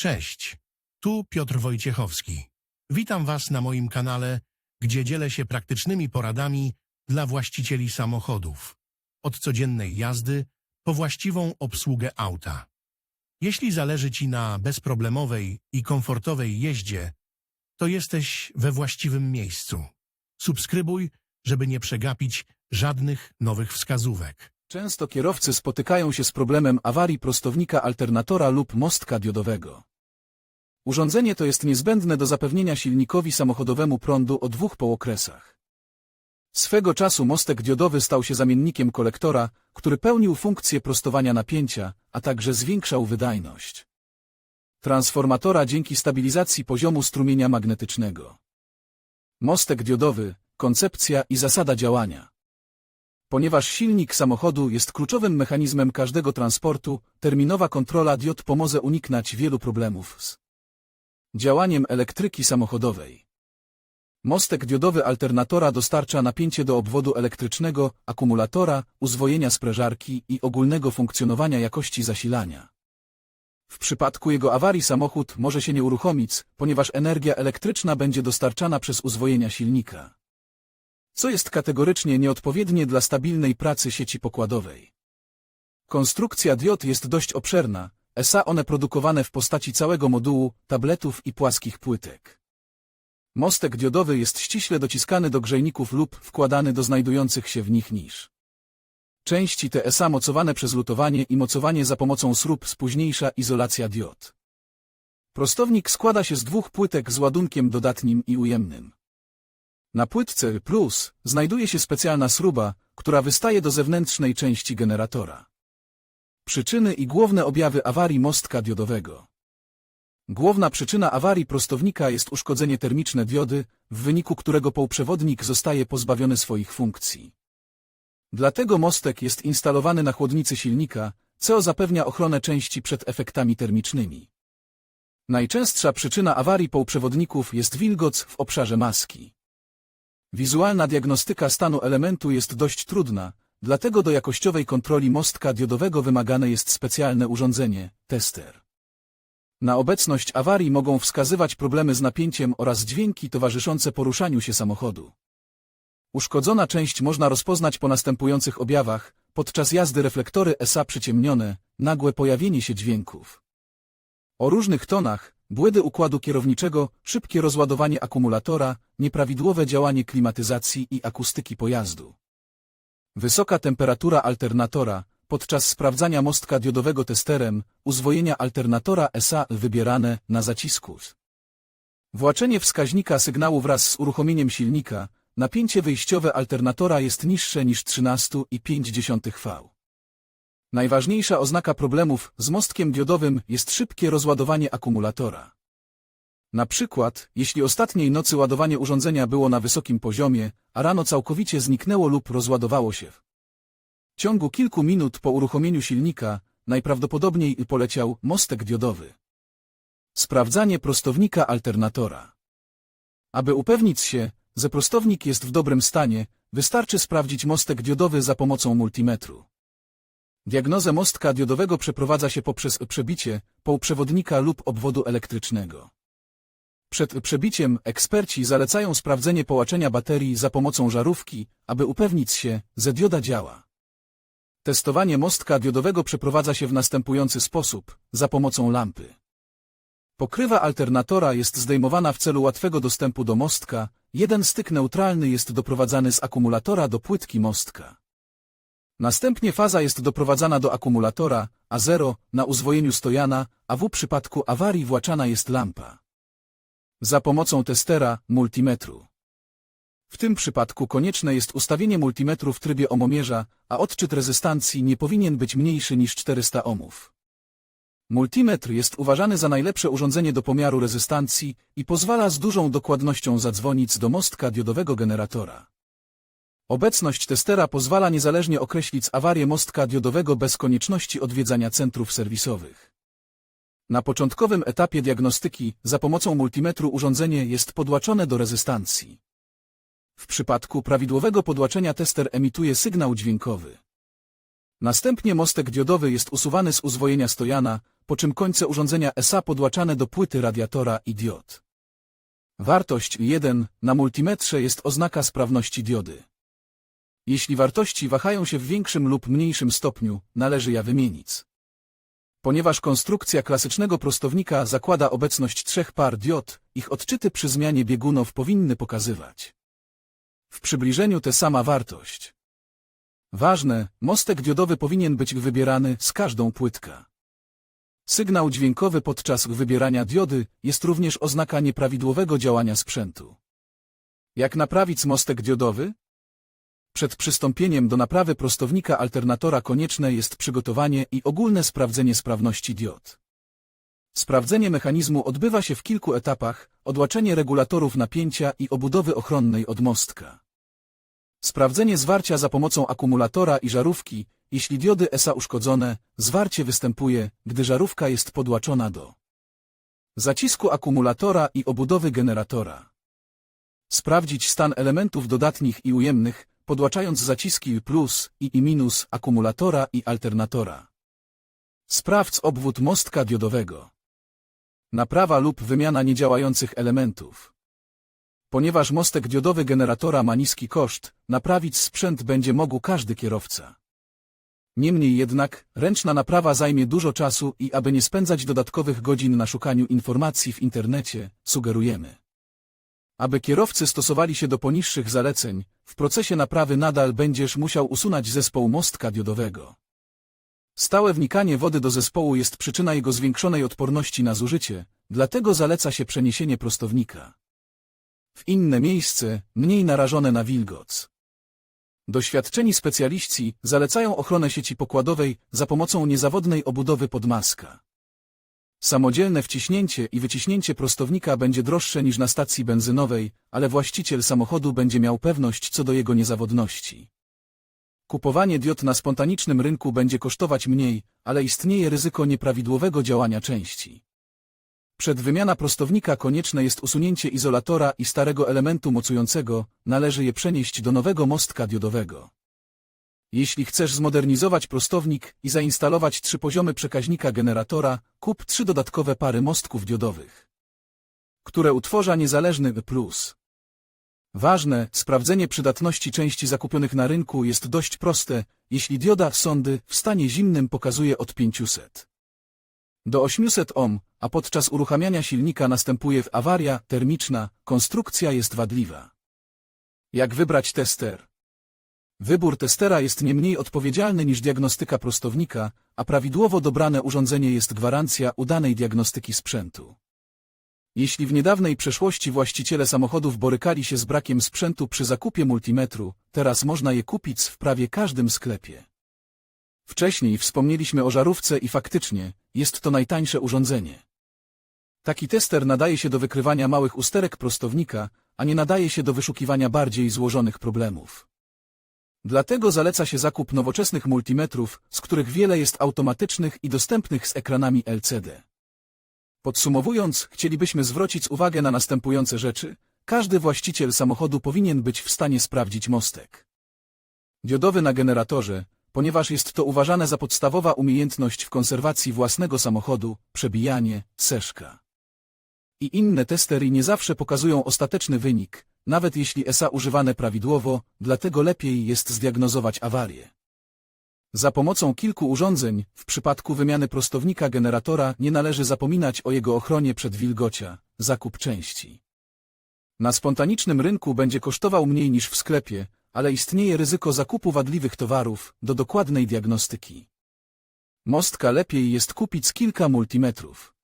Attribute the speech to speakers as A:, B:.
A: Cześć, tu Piotr Wojciechowski. Witam Was na moim kanale, gdzie dzielę się praktycznymi poradami dla właścicieli samochodów. Od codziennej jazdy po właściwą obsługę auta. Jeśli zależy Ci na bezproblemowej i komfortowej jeździe, to jesteś we właściwym miejscu. Subskrybuj, żeby nie przegapić żadnych nowych wskazówek.
B: Często kierowcy spotykają się z problemem awarii prostownika alternatora lub mostka diodowego. Urządzenie to jest niezbędne do zapewnienia silnikowi samochodowemu prądu o dwóch połokresach. Swego czasu mostek diodowy stał się zamiennikiem kolektora, który pełnił funkcję prostowania napięcia, a także zwiększał wydajność. Transformatora dzięki stabilizacji poziomu strumienia magnetycznego. Mostek diodowy, koncepcja i zasada działania. Ponieważ silnik samochodu jest kluczowym mechanizmem każdego transportu, terminowa kontrola diod pomoże uniknąć wielu problemów z działaniem elektryki samochodowej. Mostek diodowy alternatora dostarcza napięcie do obwodu elektrycznego, akumulatora, uzwojenia sprężarki i ogólnego funkcjonowania jakości zasilania. W przypadku jego awarii samochód może się nie uruchomić, ponieważ energia elektryczna będzie dostarczana przez uzwojenia silnika co jest kategorycznie nieodpowiednie dla stabilnej pracy sieci pokładowej. Konstrukcja diod jest dość obszerna, SA one produkowane w postaci całego modułu, tabletów i płaskich płytek. Mostek diodowy jest ściśle dociskany do grzejników lub wkładany do znajdujących się w nich nisz. Części te SA mocowane przez lutowanie i mocowanie za pomocą srób spóźniejsza izolacja diod. Prostownik składa się z dwóch płytek z ładunkiem dodatnim i ujemnym. Na płytce plus znajduje się specjalna śruba, która wystaje do zewnętrznej części generatora. Przyczyny i główne objawy awarii mostka diodowego. Główna przyczyna awarii prostownika jest uszkodzenie termiczne diody, w wyniku którego półprzewodnik zostaje pozbawiony swoich funkcji. Dlatego mostek jest instalowany na chłodnicy silnika, co zapewnia ochronę części przed efektami termicznymi. Najczęstsza przyczyna awarii półprzewodników jest wilgoc w obszarze maski. Wizualna diagnostyka stanu elementu jest dość trudna, dlatego do jakościowej kontroli mostka diodowego wymagane jest specjalne urządzenie, tester. Na obecność awarii mogą wskazywać problemy z napięciem oraz dźwięki towarzyszące poruszaniu się samochodu. Uszkodzona część można rozpoznać po następujących objawach, podczas jazdy reflektory SA przyciemnione, nagłe pojawienie się dźwięków. O różnych tonach, błędy układu kierowniczego, szybkie rozładowanie akumulatora, nieprawidłowe działanie klimatyzacji i akustyki pojazdu. Wysoka temperatura alternatora, podczas sprawdzania mostka diodowego testerem, uzwojenia alternatora SA wybierane na zacisku. Właczenie wskaźnika sygnału wraz z uruchomieniem silnika, napięcie wyjściowe alternatora jest niższe niż 13,5 V. Najważniejsza oznaka problemów z mostkiem diodowym jest szybkie rozładowanie akumulatora. Na przykład, jeśli ostatniej nocy ładowanie urządzenia było na wysokim poziomie, a rano całkowicie zniknęło lub rozładowało się. W ciągu kilku minut po uruchomieniu silnika, najprawdopodobniej poleciał mostek diodowy. Sprawdzanie prostownika alternatora. Aby upewnić się, że prostownik jest w dobrym stanie, wystarczy sprawdzić mostek diodowy za pomocą multimetru. Diagnozę mostka diodowego przeprowadza się poprzez przebicie półprzewodnika lub obwodu elektrycznego. Przed przebiciem eksperci zalecają sprawdzenie połaczenia baterii za pomocą żarówki, aby upewnić się, że dioda działa. Testowanie mostka diodowego przeprowadza się w następujący sposób, za pomocą lampy. Pokrywa alternatora jest zdejmowana w celu łatwego dostępu do mostka, jeden styk neutralny jest doprowadzany z akumulatora do płytki mostka. Następnie faza jest doprowadzana do akumulatora, a 0 na uzwojeniu stojana, a w przypadku awarii właczana jest lampa. Za pomocą testera, multimetru. W tym przypadku konieczne jest ustawienie multimetru w trybie omomierza, a odczyt rezystancji nie powinien być mniejszy niż 400 ohmów. Multimetr jest uważany za najlepsze urządzenie do pomiaru rezystancji i pozwala z dużą dokładnością zadzwonić do mostka diodowego generatora. Obecność testera pozwala niezależnie określić awarię mostka diodowego bez konieczności odwiedzania centrów serwisowych. Na początkowym etapie diagnostyki za pomocą multimetru urządzenie jest podłaczone do rezystancji. W przypadku prawidłowego podłaczenia tester emituje sygnał dźwiękowy. Następnie mostek diodowy jest usuwany z uzwojenia stojana, po czym końce urządzenia SA podłaczane do płyty radiatora i diod. Wartość 1 na multimetrze jest oznaka sprawności diody. Jeśli wartości wahają się w większym lub mniejszym stopniu, należy je wymienić. Ponieważ konstrukcja klasycznego prostownika zakłada obecność trzech par diod, ich odczyty przy zmianie biegunów powinny pokazywać w przybliżeniu tę sama wartość. Ważne, mostek diodowy powinien być wybierany z każdą płytka. Sygnał dźwiękowy podczas wybierania diody jest również oznaka nieprawidłowego działania sprzętu. Jak naprawić mostek diodowy? Przed przystąpieniem do naprawy prostownika alternatora konieczne jest przygotowanie i ogólne sprawdzenie sprawności diod. Sprawdzenie mechanizmu odbywa się w kilku etapach, odłaczenie regulatorów napięcia i obudowy ochronnej od mostka. Sprawdzenie zwarcia za pomocą akumulatora i żarówki, jeśli diody ESA uszkodzone, zwarcie występuje, gdy żarówka jest podłaczona do zacisku akumulatora i obudowy generatora. Sprawdzić stan elementów dodatnich i ujemnych, podłaczając zaciski plus i i minus akumulatora i alternatora. Sprawdź obwód mostka diodowego. Naprawa lub wymiana niedziałających elementów. Ponieważ mostek diodowy generatora ma niski koszt, naprawić sprzęt będzie mógł każdy kierowca. Niemniej jednak, ręczna naprawa zajmie dużo czasu i aby nie spędzać dodatkowych godzin na szukaniu informacji w internecie, sugerujemy. Aby kierowcy stosowali się do poniższych zaleceń, w procesie naprawy nadal będziesz musiał usunąć zespoł mostka diodowego. Stałe wnikanie wody do zespołu jest przyczyna jego zwiększonej odporności na zużycie, dlatego zaleca się przeniesienie prostownika w inne miejsce, mniej narażone na wilgoc. Doświadczeni specjaliści zalecają ochronę sieci pokładowej za pomocą niezawodnej obudowy podmaska. Samodzielne wciśnięcie i wyciśnięcie prostownika będzie droższe niż na stacji benzynowej, ale właściciel samochodu będzie miał pewność co do jego niezawodności. Kupowanie diod na spontanicznym rynku będzie kosztować mniej, ale istnieje ryzyko nieprawidłowego działania części. Przed wymiana prostownika konieczne jest usunięcie izolatora i starego elementu mocującego, należy je przenieść do nowego mostka diodowego. Jeśli chcesz zmodernizować prostownik i zainstalować trzy poziomy przekaźnika generatora, kup trzy dodatkowe pary mostków diodowych, które utworza niezależny plus. Ważne, sprawdzenie przydatności części zakupionych na rynku jest dość proste, jeśli dioda sondy w stanie zimnym pokazuje od 500 do 800 ohm, a podczas uruchamiania silnika następuje awaria termiczna, konstrukcja jest wadliwa. Jak wybrać tester? Wybór testera jest nie mniej odpowiedzialny niż diagnostyka prostownika, a prawidłowo dobrane urządzenie jest gwarancja udanej diagnostyki sprzętu. Jeśli w niedawnej przeszłości właściciele samochodów borykali się z brakiem sprzętu przy zakupie multimetru, teraz można je kupić w prawie każdym sklepie. Wcześniej wspomnieliśmy o żarówce i faktycznie, jest to najtańsze urządzenie. Taki tester nadaje się do wykrywania małych usterek prostownika, a nie nadaje się do wyszukiwania bardziej złożonych problemów. Dlatego zaleca się zakup nowoczesnych multimetrów, z których wiele jest automatycznych i dostępnych z ekranami LCD. Podsumowując, chcielibyśmy zwrócić uwagę na następujące rzeczy. Każdy właściciel samochodu powinien być w stanie sprawdzić mostek. Diodowy na generatorze, ponieważ jest to uważane za podstawowa umiejętność w konserwacji własnego samochodu, przebijanie, seszka. I inne testery nie zawsze pokazują ostateczny wynik, nawet jeśli ESA używane prawidłowo, dlatego lepiej jest zdiagnozować awarię. Za pomocą kilku urządzeń, w przypadku wymiany prostownika generatora nie należy zapominać o jego ochronie przed wilgocia, zakup części. Na spontanicznym rynku będzie kosztował mniej niż w sklepie, ale istnieje ryzyko zakupu wadliwych towarów do dokładnej diagnostyki. Mostka lepiej jest kupić kilka multimetrów.